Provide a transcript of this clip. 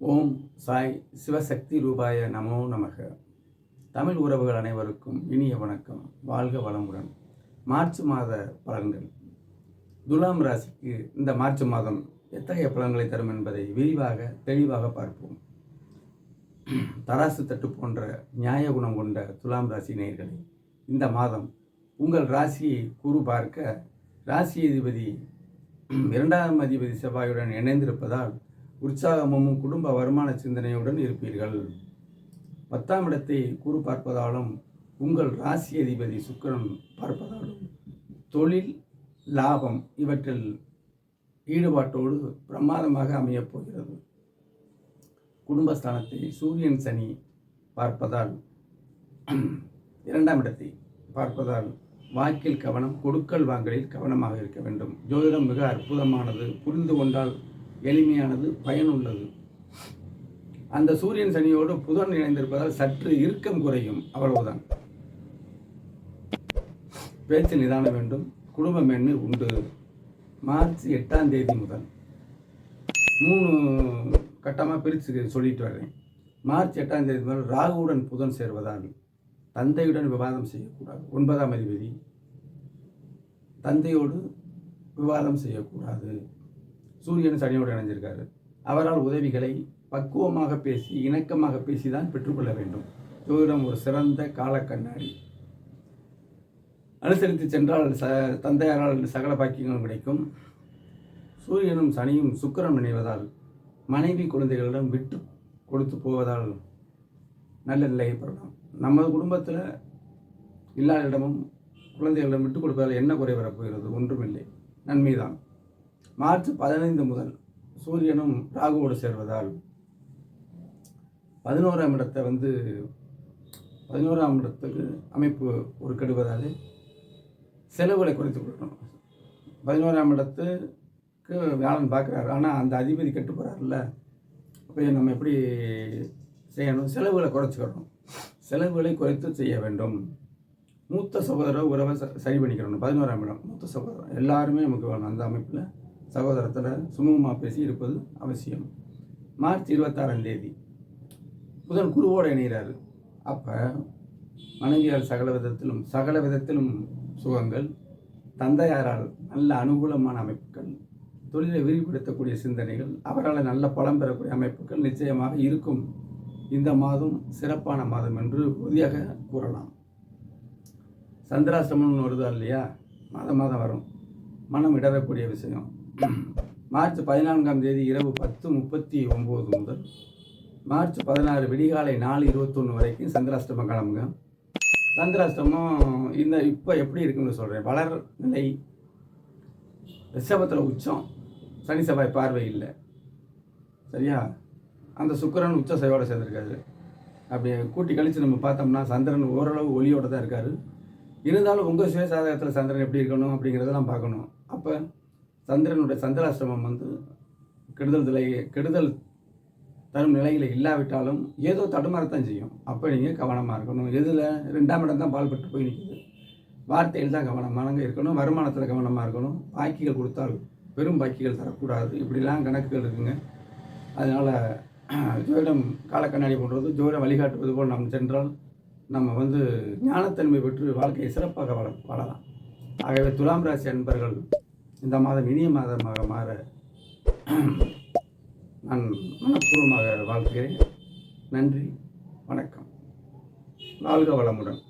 ஓம் சாய் சிவசக்தி ரூபாய நமோ நமக. தமிழ் உறவுகள் அனைவருக்கும் இனிய வணக்கம். வாழ்க வளமுடன். மார்ச் மாத பலன்கள். துலாம் ராசிக்கு இந்த மார்ச் மாதம் எத்தகைய பலன்களை தரும் என்பதை விரிவாக தெளிவாக பார்ப்போம். தராசு தட்டு போன்ற நியாய குணம் கொண்ட துலாம் ராசி நேர்களை இந்த மாதம் உங்கள் ராசியை கூறு பார்க்க ராசி அதிபதி இரண்டாம் அதிபதி செவ்வாயுடன் இணைந்திருப்பதால் உற்சாகமும் குடும்ப வருமான சிந்தனையுடன் இருப்பீர்கள். பத்தாம் இடத்தை கூறு பார்ப்பதாலும் உங்கள் ராசி அதிபதி சுக்கரன் பார்ப்பதாலும் தொழில் லாபம் இவற்றில் ஈடுபாட்டோடு பிரமாதமாக அமையப் போகிறது. குடும்பஸ்தானத்தை சூரியன் சனி பார்ப்பதால் இரண்டாம் இடத்தை பார்ப்பதால் வாக்கில் கவனம் கொடுக்கல் வாங்கலில் கவனமாக இருக்க வேண்டும். ஜோதிடம் மிக அற்புதமானது. புரிந்து கொண்டால் எளிமையானது பயனுள்ளது. அந்த சூரியன் சனியோடு புதன் இணைந்திருப்பதால் சற்று இறுக்கம் குறையும். அவ்வளவுதான். பேச்சு நிதானம் வேண்டும். குடும்ப மேன்மை உண்டு. மார்ச் எட்டாம் தேதி முதல். மூணு கட்டமாக பிரித்து சொல்லிட்டு வர்றேன் மார்ச் எட்டாம் தேதி முதல் ராகுவுடன் புதன் சேர்வதால் தந்தையுடன் விவாதம் செய்யக்கூடாது. ஒன்பதாம் அதிபதி தந்தையோடு விவாதம் செய்யக்கூடாது. சூரியன் சனியோடு இணைஞ்சிருக்காரு. அவரால் உதவிகளை பக்குவமாக பேசி இணக்கமாக பேசி தான் பெற்றுக்கொள்ள வேண்டும். ஜோதிடம் ஒரு சிறந்த கால கண்ணாடி அனுசரித்து சென்றால் ச தந்தையாரால் சகல பாக்கியங்களும் கிடைக்கும். சூரியனும் சனியும் சுக்கரம் இணைவதால் மனைவி குழந்தைகளிடம் விட்டு கொடுத்து போவதால் நல்ல நிலை ஏற்படலாம் நமது குடும்பத்தில் இல்லாத இடமும் குழந்தைகளிடம் விட்டு கொடுப்பதால் என்ன குறை வரப்போகிறது? ஒன்றுமில்லை. நன்மைதான். மார்ச் பதினைந்து முதல் சூரியனும் ராகுவோடு சேர்வதால் பதினோராம் இடத்தை வந்து பதினோராம் இடத்துக்கு அமைப்பு ஒரு கெடுவதால் செலவுகளை குறைத்து கொடுக்கணும் பதினோராம் இடத்துக்கு வியாழன் பார்க்குறாரு. ஆனால் அந்த அதிபதி கெட்டு போகிறாருல்ல அப்போ நம்ம எப்படி செய்யணும்? செலவுகளை குறைச்சிக்கணும். செலவுகளை குறைத்து செய்ய வேண்டும். மூத்த சகோதர உறவை ச- சரி பண்ணிக்கிறணும் பதினோராம் இடம் மூத்த சகோதரர். எல்லாருமே நமக்கு வேணும். அந்த அமைப்பில் சகோதரத்தில் சுமூகமாக பேசி இருப்பது அவசியம். மார்ச் இருபத்தாறாம் தேதி. புதன் குருவோடு இணைகிறாரு. அப்போ மனைவியால் சகல விதத்திலும் சகல விதத்திலும் சுகங்கள் தந்தையாரால் நல்ல அனுகூலமான அமைப்புகள் தொழிலை விரிவுபடுத்தக்கூடிய சிந்தனைகள் அவரால் நல்ல பலம் பெறக்கூடிய அமைப்புகள் நிச்சயமாக இருக்கும். இந்த மாதம் சிறப்பான மாதம் என்று உறுதியாக கூறலாம். சந்திராசிரமம்னு வருதா இல்லையா? மாதம் மாதம் வரும். மனம் இடறக்கூடிய விஷயம். மார்ச் பதினான்காம் தேதி இரவு பத்து முப்பத்தி ஒம்பது முதல் மார்ச் பதினாறு விடிகாலை நாலு இருபத்தொன்று வரைக்கும் சந்திராஷ்டமம் கிளம்புங்க. சந்திராஷ்டமம் இந்த இப்போ எப்படி இருக்குன்னு சொல்கிறேன் வளர் நிலை ரிஷபத்தில் உச்சம் சனி செவ்வாய் பார்வை இல்லை. சரியா? அந்த சுக்கரன் உச்ச செவ்வாயோட சேர்ந்துருக்காரு. அப்படி கூட்டி கழித்து நம்ம பார்த்தோம்னா சந்திரன் ஓரளவு ஒளியோடு தான் இருக்கார். இருந்தாலும் உங்கள் சுயசாதகத்தில் சந்திரன் எப்படி இருக்கணும் அப்படிங்கிறதெல்லாம் பார்க்கணும். அப்போ சந்திரனுடைய சந்திராசிரமம் வந்து கெடுதல் நிலை கெடுதல் தரும் நிலையில் இல்லாவிட்டாலும் ஏதோ தடுமாறத்தான் செய்யும். அப்போ நீங்கள் கவனமாக இருக்கணும். எதில்? ரெண்டாம் இடம் தான் பால் பட்டு போய் நிற்கிது வார்த்தையில் தான் கவனமாக இருக்கணும். வருமானத்தில் கவனமாக இருக்கணும். பாக்கிகள் கொடுத்தால் பெரும் பாக்கிகள் தரக்கூடாது. இப்படிலாம் கணக்குகள் இருக்குங்க. அதனால் ஜோதிடம் காலக்கண்ணாடி போன்றது ஜோதிடம் வழிகாட்டுவது போல் நாம் சென்றால் நம்ம வந்து ஞானத்தன்மை பெற்று வாழ்க்கையை சிறப்பாக வாழ வாழலாம். ஆகவே துலாம் ராசி அன்பர்கள் இந்த மாதம் இனிய மாதமாக மாற நான் மனப்பூர்வமாக வாழ்த்துகிறேன். நன்றி வணக்கம். வாழ்க வளமுடன்.